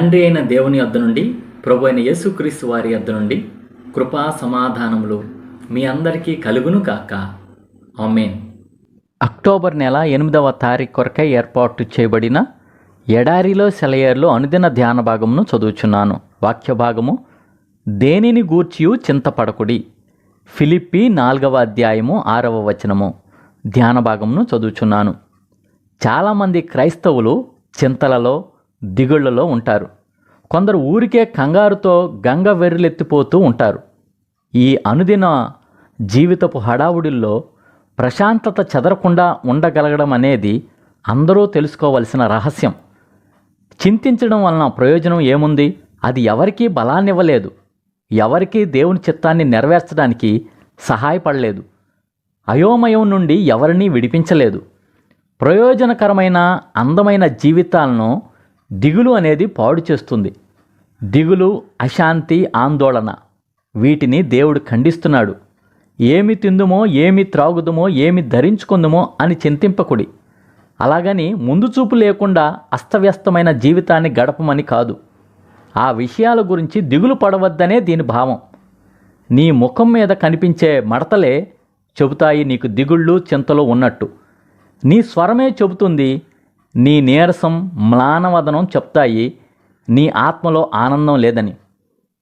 తండ్రి అయిన దేవుని యొద్ద నుండి ప్రభు అయిన యేసుక్రీస్తు వారి యొద్ద నుండి కృపా సమాధానములు మీ అందరికీ కలుగును కాక ఆమెన్. అక్టోబర్ నెల ఎనిమిదవ తారీఖు కొరకై ఏర్పాటు చేయబడిన ఎడారిలో సెలయర్లో అనుదిన ధ్యాన భాగమును చదువుచున్నాను. వాక్య భాగము దేనిని గూర్చియు చింతపడకుడి? ఫిలిప్పి నాలుగవ అధ్యాయము ఆరవ వచనము. ధ్యాన భాగమును చదువుచున్నాను. చాలామంది క్రైస్తవులు చింతలలో దిగుళ్ళలో ఉంటారు. కొందరు ఊరికే కంగారుతో గంగ వెర్రెలెత్తిపోతూ ఉంటారు. ఈ అనుదిన జీవితపు హడావుడిల్లో ప్రశాంతత చెదరకుండా ఉండగలగడం అనేది అందరూ తెలుసుకోవలసిన రహస్యం. చింతించడం వలన ప్రయోజనం ఏముంది? అది ఎవరికీ బలాన్నివ్వలేదు. ఎవరికీ దేవుని చిత్తాన్ని నెరవేర్చడానికి సహాయపడలేదు. అయోమయం నుండి ఎవరినీ విడిపించలేదు. ప్రయోజనకరమైన అందమైన జీవితాలను దిగులు అనేది పాడు చేస్తుంది. దిగులు అశాంతి ఆందోళన వీటిని దేవుడు ఖండిస్తున్నాడు. ఏమి తిందుమో ఏమి త్రాగుదుమో ఏమి ధరించుకుందుమో అని చింతింపకుడి. అలాగని ముందు చూపు లేకుండా అస్తవ్యస్తమైన జీవితాన్ని గడపమని కాదు. ఆ విషయాల గురించి దిగులు పడవద్దనే దీని భావం. నీ ముఖం మీద కనిపించే మడతలే చెబుతాయి నీకు దిగుళ్ళు చింతలు ఉన్నట్టు. నీ స్వరమే చెబుతుంది నీ నీరసం మ్లానవదనం చెప్తాయి నీ ఆత్మలో ఆనందం లేదని.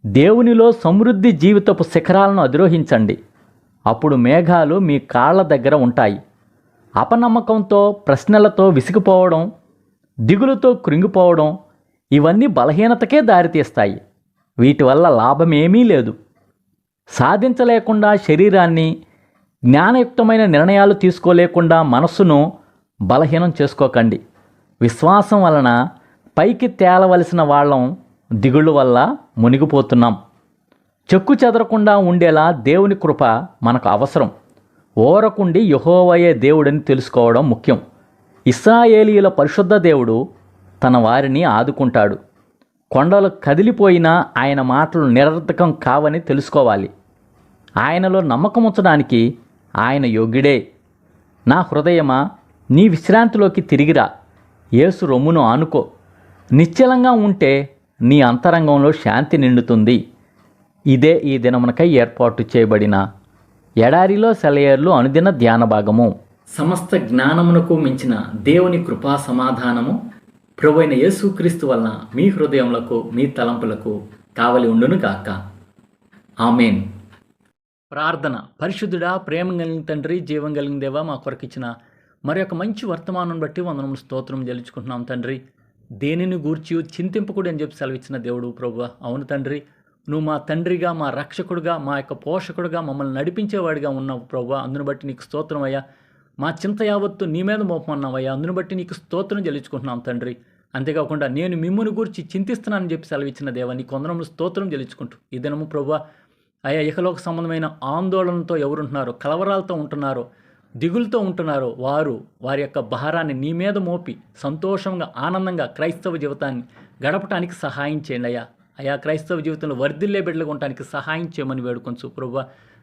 దేవునిలో సమృద్ధి జీవితపు శిఖరాలను అధిరోహించండి. అప్పుడు మేఘాలు మీ కాళ్ళ దగ్గర ఉంటాయి. అపనమ్మకంతో ప్రశ్నలతో విసిగిపోవడం దిగులుతో కృంగిపోవడం ఇవన్నీ బలహీనతకే దారితీస్తాయి. వీటి వల్ల లాభమేమీ లేదు. సాధించలేకుండా శరీరాన్ని జ్ఞానయుక్తమైన నిర్ణయాలు తీసుకోలేకుండా మనస్సును బలహీనం చేసుకోకండి. విశ్వాసం వలన పైకి తేలవలసిన వాళ్ళం దిగుళ్ళు వల్ల మునిగిపోతున్నాం. చెక్కు చెదరకుండా ఉండేలా దేవుని కృప మనకు అవసరం. ఓరకుండి యహోవయే దేవుడని తెలుసుకోవడం ముఖ్యం. ఇస్రాయేలీల పరిశుద్ధ దేవుడు తన వారిని ఆదుకుంటాడు. కొండలు కదిలిపోయినా ఆయన మాటలు నిరర్థకం కావని తెలుసుకోవాలి. ఆయనలో నమ్మకం ఉంచడానికి ఆయన యోగ్యుడే. నా హృదయమా నీ విశ్రాంతిలోకి తిరిగిరా. ఏసు రొమ్మును ఆనుకో. నిశ్చలంగా ఉంటే నీ అంతరంగంలో శాంతి నిండుతుంది. ఇదే ఈ దినమునకై ఏర్పాటు చేయబడిన ఎడారిలో సెలయేర్లు అనుదిన ధ్యాన భాగము. సమస్త జ్ఞానమునకు మించిన దేవుని కృపా సమాధానము ప్రభువైన యేసుక్రీస్తు వలన మీ హృదయములకు మీ తలంపులకు కావలి ఉండును గాక. ఆమెన్. ప్రార్థన. పరిశుద్ధుడా ప్రేమ కలిగిన తండ్రి జీవం కలిగిన దేవా మా కొరకు ఇచ్చిన మరి ఒక మంచి వర్తమానం బట్టి వందనములు స్తోత్రం చెల్లించుకుంటున్నాం తండ్రి. దేనిని గూర్చి చింతింపకుడు అని చెప్పి సెలవిచ్చిన దేవుడు ప్రభు అవును తండ్రి. నువ్వు మా తండ్రిగా మా రక్షకుడుగా మా యొక్క పోషకుడుగా మమ్మల్ని నడిపించేవాడిగా ఉన్నావు ప్రభు అందును బట్టి నీకు స్తోత్రం అయ్యా. మా చింత యావత్తు నీ మీద మోపమన్నావయ్యా అందును బట్టి నీకు స్తోత్రం చెల్లించుకుంటున్నాం తండ్రి. అంతేకాకుండా నేను మిమ్మల్ని గురించి చింతిస్తున్నానని చెప్పి సెలవిచ్చిన దేవ నీ కొందరములు స్తోత్రం చెల్లించుకుంటూ. ఈ దినము ప్రభు అయా ఇకలోక సంబంధమైన ఆందోళనతో ఎవరుంటున్నారో కలవరాలతో ఉంటున్నారో దిగులుతో ఉంటున్నారో వారు. వారి యొక్క భారాన్ని నీ మీద మోపి సంతోషంగా ఆనందంగా క్రైస్తవ జీవితాన్ని గడపటానికి సహాయం చేయండి అయ్యా. అయా క్రైస్తవ జీవితంలో వర్ధిల్లే బిడ్డలుగా ఉండటానికి సహాయం చేయమని వేడుకొంచు. ప్రభు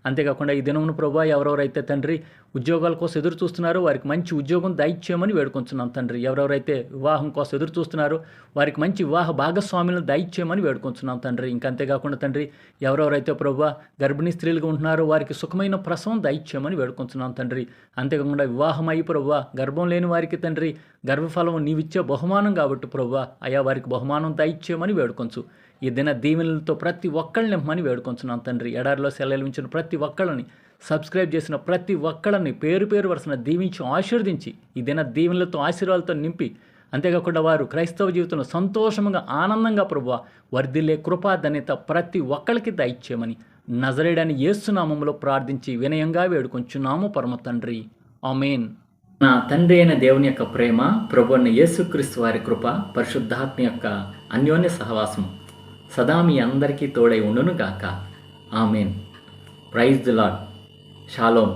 అంతేకాకుండా ఈ దినమును ప్రభు ఎవరెవరైతే తండ్రి ఉద్యోగాల కోసం ఎదురు చూస్తున్నారో వారికి మంచి ఉద్యోగం దయచేయమని వేడుకొంచున్నాం తండ్రి. ఎవరెవరైతే వివాహం కోసం ఎదురు చూస్తున్నారో వారికి మంచి వివాహ భాగస్వాములను దయచేయమని వేడుకొంచున్నాం తండ్రి. ఇంకా అంతేకాకుండా తండ్రి ఎవరెవరైతే ప్రభు గర్భిణీ స్త్రీలుగా ఉంటున్నారో వారికి సుఖమైన ప్రసవం దయచేయమని వేడుకొంచున్నాం తండ్రి. అంతేకాకుండా వివాహం అయ్యి ప్రభు గర్భం లేని వారికి తండ్రి గర్భఫలం నీవిచ్చే బహుమానం కాబట్టి ప్రభు అయా వారికి బహుమానం దయచేయమని వేడుకొంచు. ఈ దిన దీవెనలతో ప్రతి ఒక్కళ్ళని నింపమని వేడుకొంచున్నాను తండ్రి. ఎడారిలో సెలవించిన ప్రతి ఒక్కళ్ళని సబ్స్క్రైబ్ చేసిన ప్రతి ఒక్కళ్ళని పేరు పేరు వరుసన దీవించి ఆశీర్వదించి ఈ దిన దీవెనలతో ఆశీర్వాదాలతో నింపి అంతేకాకుండా వారు క్రైస్తవ జీవితంలో సంతోషంగా ఆనందంగా ప్రభు వర్ధిల్లే కృపాధన్యత ప్రతి ఒక్కరికి దయచేయమని నజరేడని ఏసునామంలో ప్రార్థించి వినయంగా వేడుకొంచున్నాము పరమ తండ్రి. ఆమెన్. నా తండ్రి అయిన దేవుని యొక్క ప్రేమ ప్రభు అయిన యేసుక్రీస్తు వారి కృప పరిశుద్ధాత్మ యొక్క అన్యోన్య సహవాసం సదా మీ అందరికీ తోడై ఉండును గాక. Amen. Praise the lord shalom